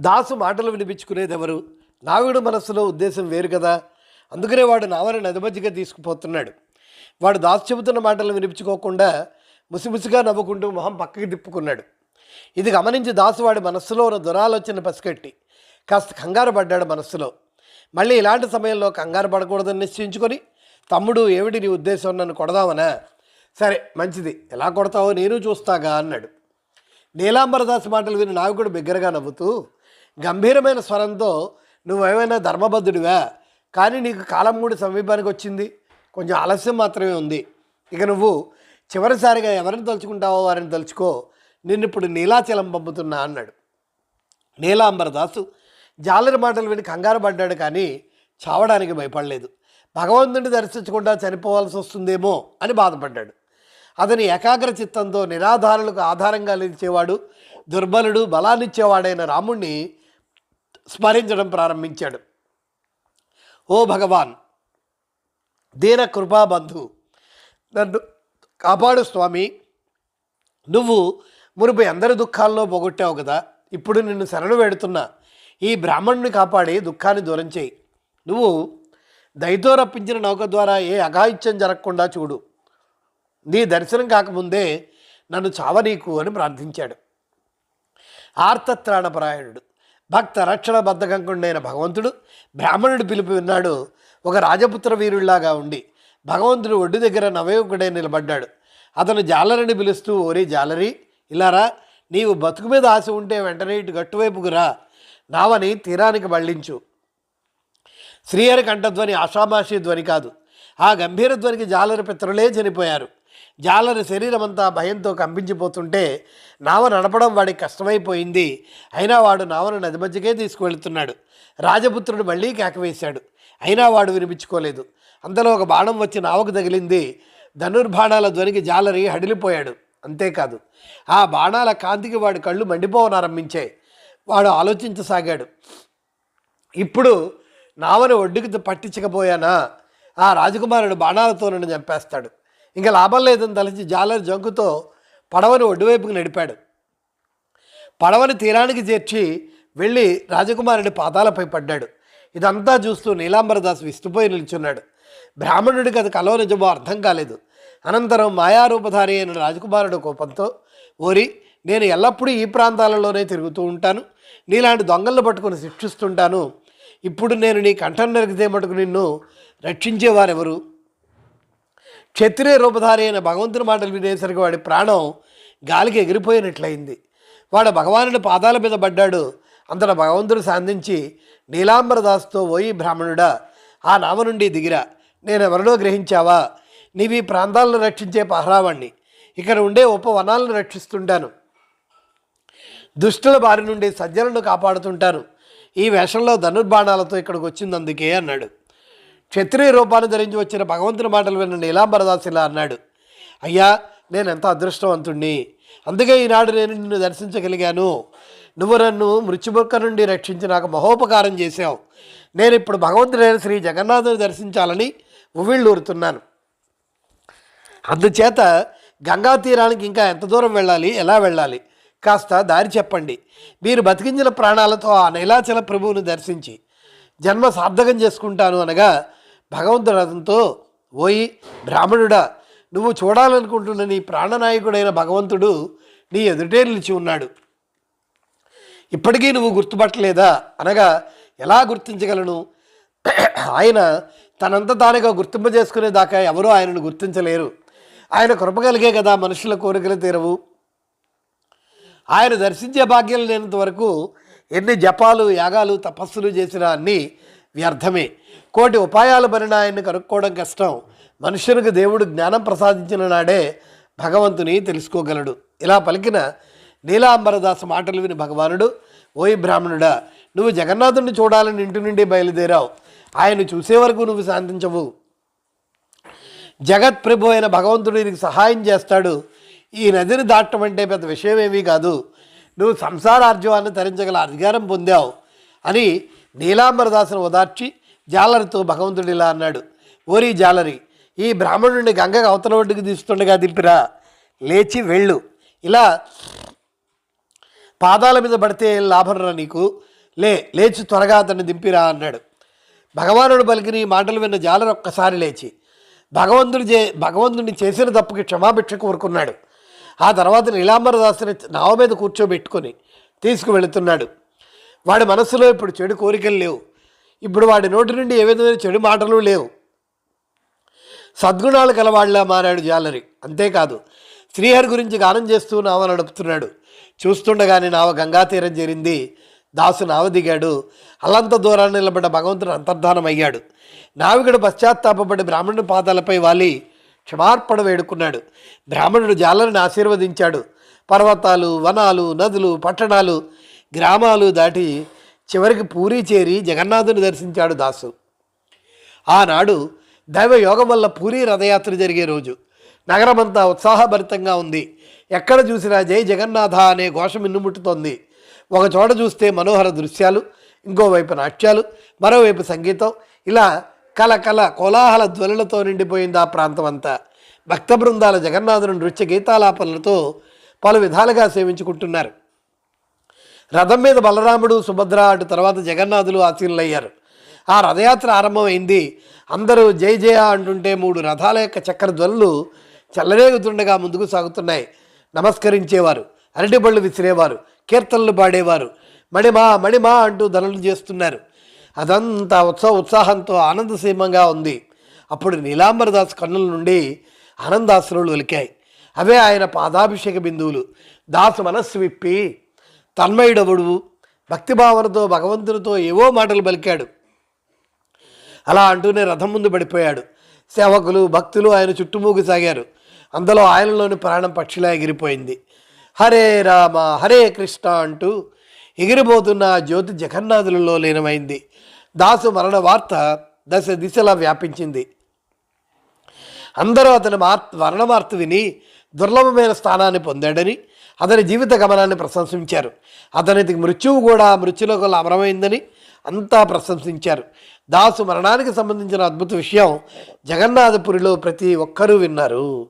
దాసు మాటలు వినిపించుకునేది ఎవరు? నావిడు మనస్సులో ఉద్దేశం వేరు కదా. అందుకనే వాడు నావని నదిమజ్జిగా తీసుకుపోతున్నాడు. వాడు దాసు చెబుతున్న మాటలు వినిపించుకోకుండా ముసిముసిగా నవ్వుకుంటూ మొహం పక్కకి తిప్పుకున్నాడు. ఇది గమనించి దాసు వాడి మనస్సులో ఉన్న దురాలోచన పసిగట్టి కాస్త కంగారు పడ్డాడు మనస్సులో. మళ్ళీ ఇలాంటి సమయంలో కంగారు పడకూడదని నిశ్చయించుకొని తమ్ముడు ఏమిటి నీ ఉద్దేశం? నన్ను కొడదామనా సరే మంచిది. ఎలా కొడతావో నేను చూస్తాగా అన్నాడు. నీలాంబరదాస్ మాటలు విని నావికుడు బిగ్గరగా నవ్వుతూ గంభీరమైన స్వరంతో నువ్వేమైనా ధర్మబద్ధుడివా? కానీ నీకు కాలం మూడు సమీపానికి వచ్చింది. కొంచెం ఆలస్యం మాత్రమే ఉంది. ఇక నువ్వు చివరిసారిగా ఎవరిని తలుచుకుంటావో వారిని తలుచుకో. నిన్ను ఇప్పుడు నీలాచలం పంపుతున్నా అన్నాడు. నీలాంబరదాసు జాలరి మాటలు విని కంగారు పడ్డాడు కానీ చావడానికి భయపడలేదు. భగవంతుని దర్శించకుండా చనిపోవాల్సి వస్తుందేమో అని బాధపడ్డాడు. అతని ఏకాగ్ర చిత్తంతో నిరాధారులకు ఆధారంగా నిలిచేవాడు దుర్బలుడు బలాన్నిచ్చేవాడైన రాముణ్ణి స్మరించడం ప్రారంభించాడు. ఓ భగవాన్ దీన కృపాబంధు నన్ను కాపాడు స్వామి. నువ్వు మునుపు అందరి దుఃఖాల్లో పోగొట్టావు కదా ఇప్పుడు నిన్ను శరణు వేడుతున్నా. ఈ బ్రాహ్మణుని కాపాడి దుఃఖాన్ని దూరం చేయి. నువ్వు దయతో రప్పించిన నౌక ద్వారా ఏ అఘాయిత్యం జరగకుండా చూడు. నీ దర్శనం కాకముందే నన్ను చావనీకు అని ప్రార్థించాడు. ఆర్తత్రాణపరాయణుడు భక్త రక్షణ బద్ధకంకుండైన భగవంతుడు బ్రాహ్మణుడు పిలుపు విన్నాడు. ఒక రాజపుత్ర వీరుల్లాగా ఉండి భగవంతుడు ఒడ్డు దగ్గర నవయుకుడై నిలబడ్డాడు. అతను జాలరిని పిలుస్తూ ఓరి జాలరి ఇలారా నీవు బతుకు మీద ఆశ ఉంటే వెంటనే ఇటు గట్టువైపుకు రా. నావని తీరానికి మళ్ళించు శ్రీహరి కంఠధ్వని ఆషామాషి ధ్వని కాదు. ఆ గంభీర ధ్వనికి జాలరి పిత్రులే చనిపోయారు. జాలరి శరీరం అంతా భయంతో కంపించిపోతుంటే నావ నడపడం వాడికి కష్టమైపోయింది. అయినా వాడు నావను నది మధ్యకే తీసుకువెళ్తున్నాడు. రాజపుత్రుడు మళ్ళీ కేకవేశాడు. అయినా వాడు వినిపించుకోలేదు. అంతలో ఒక బాణం వచ్చి నావకు తగిలింది. ధనుర్బాణాల ధ్వనికి జాలరి హడిలిపోయాడు. అంతేకాదు ఆ బాణాల కాంతికి వాడి కళ్ళు మండిపోవనారంభించాయి. వాడు ఆలోచించసాగాడు. ఇప్పుడు నావని ఒడ్డుకి పట్టించకపోయానా? ఆ రాజకుమారుడు బాణాలతో నన్ను చంపేస్తాడు. ఇంకా లాభం లేదని తలచి జాలర్ జంకుతో పడవని ఒడ్డువైపుకు నడిపాడు. పడవని తీరానికి చేర్చి వెళ్ళి రాజకుమారుడి పాదాలపై పడ్డాడు. ఇదంతా చూస్తూ నీలాంబరదాస్ విస్తుపోయి నిల్చున్నాడు. బ్రాహ్మణుడికి అది కలో నిజమో అర్థం కాలేదు. అనంతరం మాయారూపధారి అయిన రాజకుమారుడు కోపంతో ఓరి నేను ఎల్లప్పుడూ ఈ ప్రాంతాలలోనే తిరుగుతూ ఉంటాను. నీలాంటి దొంగలను పట్టుకొని శిక్షిస్తుంటాను. ఇప్పుడు నేను నీ కంఠం నరికితే మటుకు నిన్ను రక్షించేవారెవరు? క్షత్రియ రూపధారి అయిన భగవంతుని మాటలు వినేసరికి వాడి ప్రాణం గాలికి ఎగిరిపోయినట్లయింది. వాడు భగవానుడి పాదాల మీద పడ్డాడు. అంతట భగవంతుడు సాధించి నీలాంబరదాస్తో ఓయి బ్రాహ్మణుడా ఆ నామ నుండి దిగిరా. నేనెవరినో గ్రహించావా? నీవి ప్రాంతాలను రక్షించే పహరావాణ్ణి. ఇక్కడ ఉండే ఉపవనాలను రక్షిస్తుంటాను. దుష్టుల బారి నుండి సజ్జలను కాపాడుతుంటాను. ఈ వేషంలో ధనుర్బాణాలతో ఇక్కడికి వచ్చింది అందుకే అన్నాడు. క్షత్రియ రూపాన్ని ధరించి వచ్చిన భగవంతుని మాటలు విన్న నీలాంబరదాస్ ఇలా అన్నాడు. అయ్యా నేను ఎంత అదృష్టవంతుణ్ణి? అందుకే ఈనాడు నేను నిన్ను దర్శించగలిగాను. నువ్వు నన్ను మృత్యుబుక్క నుండి రక్షించి నాకు మహోపకారం చేశావు. నేను ఇప్పుడు భగవంతుడైన శ్రీ జగన్నాథుని దర్శించాలని ఉవ్విళ్ళూరుతున్నాను. అందుచేత గంగా తీరానికి ఇంకా ఎంత దూరం వెళ్ళాలి? ఎలా వెళ్ళాలి? కాస్త దారి చెప్పండి. మీరు బతికించిన ప్రాణాలతో ఆ నీలాచల ప్రభువుని దర్శించి జన్మ సార్థకం చేసుకుంటాను అనగా భగవంతుడు అతనితో ఓయి బ్రాహ్మణుడా నువ్వు చూడాలనుకుంటున్న నీ ప్రాణనాయకుడైన భగవంతుడు నీ ఎదుటే నిలిచి ఉన్నాడు. ఇప్పటికీ నువ్వు గుర్తుపట్టలేదా? అనగా ఎలా గుర్తించగలను? ఆయన తనంత తానుగా గుర్తింపజేసుకునేదాకా ఎవరూ ఆయనను గుర్తించలేరు. ఆయన కృప కలిగే కదా మనుషుల కోరికలు తీరవు. ఆయన దర్శించే భాగ్యం లేనంత వరకు ఎన్ని జపాలు యాగాలు తపస్సులు చేసినా అన్నీ వ్యర్థమే. కోటి ఉపాయాలు పడిన ఆయన్ని కనుక్కోవడం కష్టం. మనుషునికి దేవుడు జ్ఞానం ప్రసాదించిన నాడే భగవంతుని తెలుసుకోగలడు. ఇలా పలికిన నీలాంబరదాస మాటలు విని భగవానుడు ఓయ్ బ్రాహ్మణుడా నువ్వు జగన్నాథుడిని చూడాలని ఇంటి నుండి బయలుదేరావు. ఆయన చూసే వరకు నువ్వు శాంతించవు. జగత్ ప్రభు అయిన భగవంతుడు నీకు సహాయం చేస్తాడు. ఈ నదిని దాటం అంటే పెద్ద విషయం ఏమీ కాదు. నువ్వు సంసారార్జవాన్ని తరించగల అధికారం పొందావు అని నీలాంబరదాసును ఓదార్చి జాలరితో భగవంతుడు ఇలా అన్నాడు ఓరి జాలరి ఈ బ్రాహ్మణుడిని గంగకు అవతల ఒడ్డుకు తీస్తుండగా దింపిరా లేచి వెళ్ళు. ఇలా పాదాల మీద పడితే ఏం లాభంరా నీకు? లే లేచి త్వరగా అతన్ని దింపిరా అన్నాడు. భగవానుడు పలికిన ఈ మాటలు విన్న జాలరు ఒక్కసారి లేచి భగవంతుడు చే భగవంతుడిని చేసిన తప్పుకి క్షమాభిక్ష కోరుకున్నాడు. ఆ తర్వాత నీలాంబరదాసుని నావ మీద కూర్చోబెట్టుకొని తీసుకువెళుతున్నాడు. వాడి మనస్సులో ఇప్పుడు చెడు కోరికలు లేవు. ఇప్పుడు వాడి నోటి నుండి ఏ విధమైన చెడు మాటలు లేవు. సద్గుణాలు కలవాళ్ళ మారాడు జాలరి అంతేకాదు శ్రీహరి గురించి గానం చేస్తూ నావ నడుపుతున్నాడు. చూస్తుండగానే నావ గంగా తీరం చేరింది. దాసు నావ దిగాడు. అల్లంత దూరాన్ని నిలబడ్డ భగవంతుడు అంతర్ధానం అయ్యాడు. నావికుడు పశ్చాత్తాపపడి బ్రాహ్మణుడి పాదాలపై వాలి క్షమార్పణ వేడుకున్నాడు. బ్రాహ్మణుడు జాలరిని ఆశీర్వదించాడు. పర్వతాలు వనాలు నదులు పట్టణాలు గ్రామాలు దాటి చివరికి పూరి చేరి జగన్నాథుని దర్శించాడు దాసు. ఆనాడు దైవ యోగం వల్ల పూరి రథయాత్ర జరిగే రోజు. నగరమంతా ఉత్సాహభరితంగా ఉంది. ఎక్కడ చూసినా జై జగన్నాథ అనే ఘోషం మిన్నుముట్టుతోంది ఒక చోట చూస్తే మనోహర దృశ్యాలు ఇంకోవైపు నాట్యాలు మరోవైపు సంగీతం. ఇలా కల కల కోలాహల ధ్వనులతో నిండిపోయింది ఆ ప్రాంతం అంతా భక్త బృందాల జగన్నాథుని నృత్య గీతాలాపనలతో పలు విధాలుగా సేవించుకుంటున్నారు. రథం మీద బలరాముడు సుభద్ర అటు తర్వాత జగన్నాథులు ఆశీనులయ్యారు. ఆ రథయాత్ర ఆరంభమైంది. అందరూ జై జయ అంటుంటే మూడు రథాల యొక్క చక్ర ధ్వనులు చల్లరేగుతుండగా ముందుకు సాగుతున్నాయి. నమస్కరించేవారు అరటిపళ్ళు విసిరేవారు కీర్తనలు పాడేవారు. మణిమా మణిమా అంటూ ధనులు చేస్తున్నారు. అదంతా ఉత్సవ ఉత్సాహంతో ఆనందసీమంగా ఉంది. అప్పుడు నీలాంబరదాస్ కన్నుల నుండి ఆనందాశ్రులు ఒలికాయి అవే ఆయన పాదాభిషేక బిందువులు. దాసు మనస్సు విప్పి తన్మయుడవుడు? భక్తిభావనతో భగవంతునితో ఏవో మాటలు పలికాడు. అలా అంటూనే రథం ముందు పడిపోయాడు. సేవకులు భక్తులు ఆయన చుట్టుమూగి సాగారు. అందులో ఆయనలోని ప్రాణం పక్షిలా ఎగిరిపోయింది. హరే రామ హరే కృష్ణ అంటూ ఎగిరిపోతున్న జ్యోతి జగన్నాథులలో లీనమైంది. దాసు మరణ వార్త దశ దిశలా వ్యాపించింది. అందరూ అతని మార్ మరణ వార్త విని దుర్లభమైన స్థానాన్ని పొందాడని అతని జీవిత గమనాన్ని ప్రశంసించారు. అతనికి మృత్యువు కూడా మృత్యులోకి అమరమైందని అంతా ప్రశంసించారు. దాసు మరణానికి సంబంధించిన అద్భుత విషయం జగన్నాథపురిలో ప్రతి ఒక్కరూ విన్నారు.